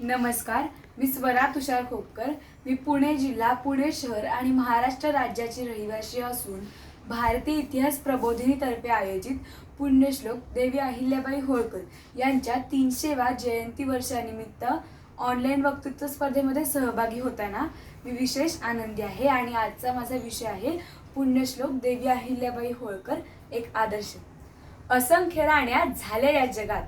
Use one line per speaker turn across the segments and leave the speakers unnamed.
नमस्कार मी स्वरा तुषार खोपकर. मी पुणे जिल्हा पुणे शहर आणि महाराष्ट्र राज्याची रहिवासी असून भारतीय इतिहास प्रबोधिनीतर्फे आयोजित पुण्यश्लोक देवी अहिल्याबाई होळकर यांच्या तीनशेवा जयंती वर्षानिमित्त ऑनलाईन वक्तृत्व स्पर्धेमध्ये सहभागी होताना मी विशेष आनंदी आहे आणि आजचा माझा विषय आहे पुण्यश्लोक देवी अहिल्याबाई होळकर एक आदर्श. असंख्य राण्या झाल्या या जगात.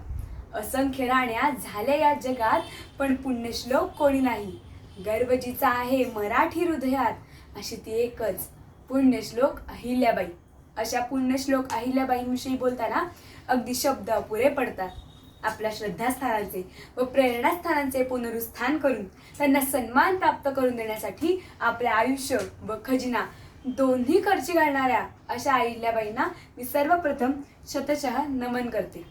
असंख्य राण्या झाल्या या जगात पण पुण्यश्लोक कोणी नाही. गर्वजीचा आहे मराठी हृदयात अशी ती एकच पुण्यश्लोक अहिल्याबाई. अशा पुण्यश्लोक अहिल्याबाईंविषयी बोलताना अगदी शब्द अपुरे पडतात. आपल्या श्रद्धास्थानांचे व प्रेरणास्थानांचे पुनरुत्थान करून त्यांना सन्मान प्राप्त करून देण्यासाठी आपले आयुष्य व खजिना दोन्ही खर्ची घालणाऱ्या अशा अहिल्याबाईंना मी सर्वप्रथम शतशः नमन करते.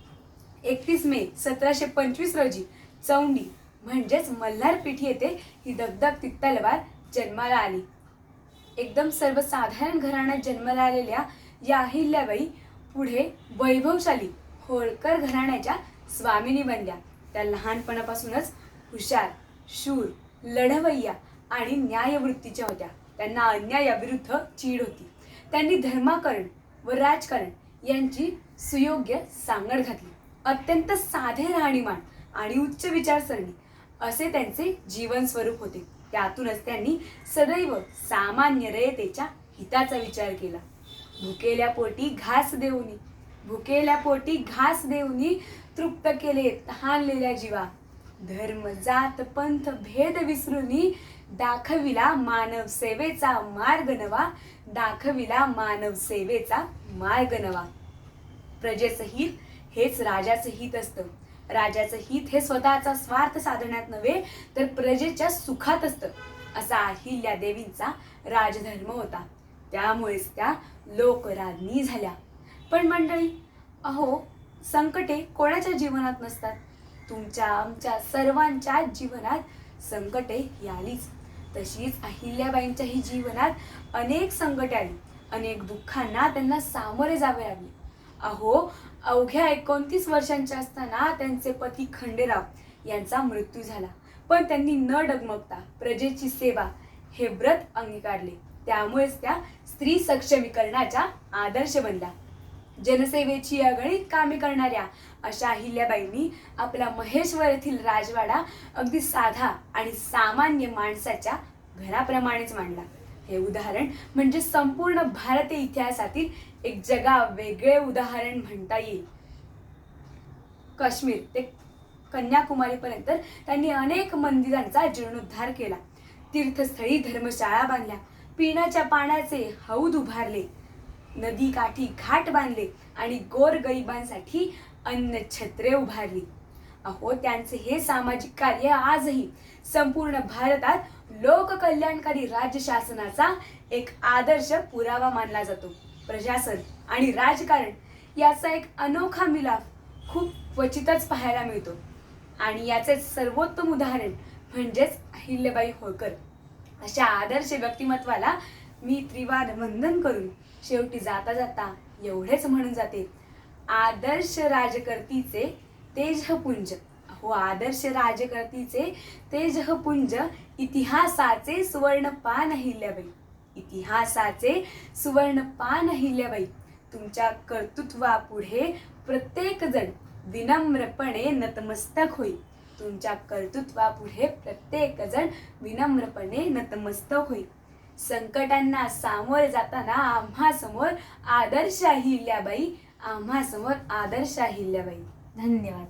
एकतीस मे सतराशे पंचवीस रोजी चौंडी म्हणजेच मल्हारपीठ येथे ही दगदग तलवार जन्माला आली. एकदम सर्वसाधारण घराण्यात जन्माला आलेल्या या अहिल्याबाई पुढे वैभवशाली होळकर घराण्याच्या स्वामिनी बनल्या. त्या लहानपणापासूनच हुशार शूर लढवय्या आणि न्यायवृत्तीच्या होत्या. त्यांना अन्यायाविरुद्ध चीड होती. त्यांनी धर्माकरण व राजकारण यांची सुयोग्य सांगड घातली. अत्यंत साधे राहणीमान आणि उच्च विचारसरणी असे त्यांचे जीवन स्वरूप होते. त्यातूनच त्यांनी सदैव सामान्य रयतेच्या हिताचा विचार केला. भुकेल्या पोटी घास देऊनी भुकेल्या पोटी घास देऊनी तृप्त केले तहानलेल्या जीवा. धर्म जात पंथ भेद विसरूनी दाखविला मानव सेवेचा मार्ग नवा दाखविला मानव सेवेचा मार्ग नवा. प्रजेसहित हेच राजाचं हित असतं. राजाचं हित हे स्वतःचा स्वार्थ साधण्यात नव्हे तर प्रजेच्या सुखात असतं. असा अहिल्या देवींचा राजधर्म होता. त्यामुळेच त्या लोकराज्ञी झाल्या. पण मंडळी अहो संकटे कोणाच्या जीवनात नसतात? तुमच्या आमच्या सर्वांच्या जीवनात संकटे यालीच. तशीच अहिल्याबाईंच्याही जीवनात अनेक संकटे आली. अनेक दुःखांना त्यांना सामोरे जावे लागले. अहो अवघ्या एकोणतीस वर्षांच्या असताना त्यांचे पती खंडेराव यांचा मृत्यू झाला. पण त्यांनी न डगमगता प्रजेची सेवा हे व्रत अंगीकारले. त्यामुळेच त्या स्त्री सक्षमीकरणाच्या आदर्श बनल्या जनसेवेची अगणित कामे करणाऱ्या अशा अहिल्याबाईंनी आपला महेश्वर येथील राजवाडा अगदी साधा आणि सामान्य माणसाच्या घराप्रमाणेच मांडला. हे उदाहरण म्हणजे संपूर्ण भारतीय इतिहासातील एक जगा वेगळे उदाहरण म्हणता येईल. काश्मीर ते कन्याकुमारीपर्यंत त्यांनी अनेक मंदिरांचा जीर्णोद्धार केला. तीर्थस्थळी धर्मशाळा बांधल्या. पिण्याच्या पाण्याचे हौद उभारले. नदी काठी घाट बांधले आणि गोरगरिबांसाठी अन्न छत्रे उभारली. अहो त्यांचे हे सामाजिक कार्य आजही संपूर्ण भारतात लोककल्याणकारी राज्य शासनाचा एक आदर्श पुरावा मानला जातो. प्रशासन आणि राजकारण याचा एक अनोखा मिलाफ खूप क्वचितच पाहायला मिळतो. आणि याचे सर्वोत्तम उदाहरण म्हणजेच अहिल्याबाई होळकर. अशा आदर्श व्यक्तिमत्वाला मी त्रिवार वंदन करून शेवटी जाता जाता एवढेच म्हणून जाते. आदर्श राजकर्तीचे तेजपुंज. हो आदर्श राजकर्तीचे तेजपुंज इतिहासाचे सुवर्णपान अहिल्याबाई. इतिहासाचे सुवर्णपान हिल्याबाई. तुमच्या कर्तृत्वापुढे प्रत्येक जण विनम्रपणे नतमस्तक होईल. तुमच्या कर्तृत्वापुढे प्रत्येक जण विनम्रपणे नतमस्तक होईल. संकटांना सामोरे जाताना आम्हा समोर आदर्श अहिल्याबाई आम्हा समोर आदर्श अहिल्याबाई धन्यवाद.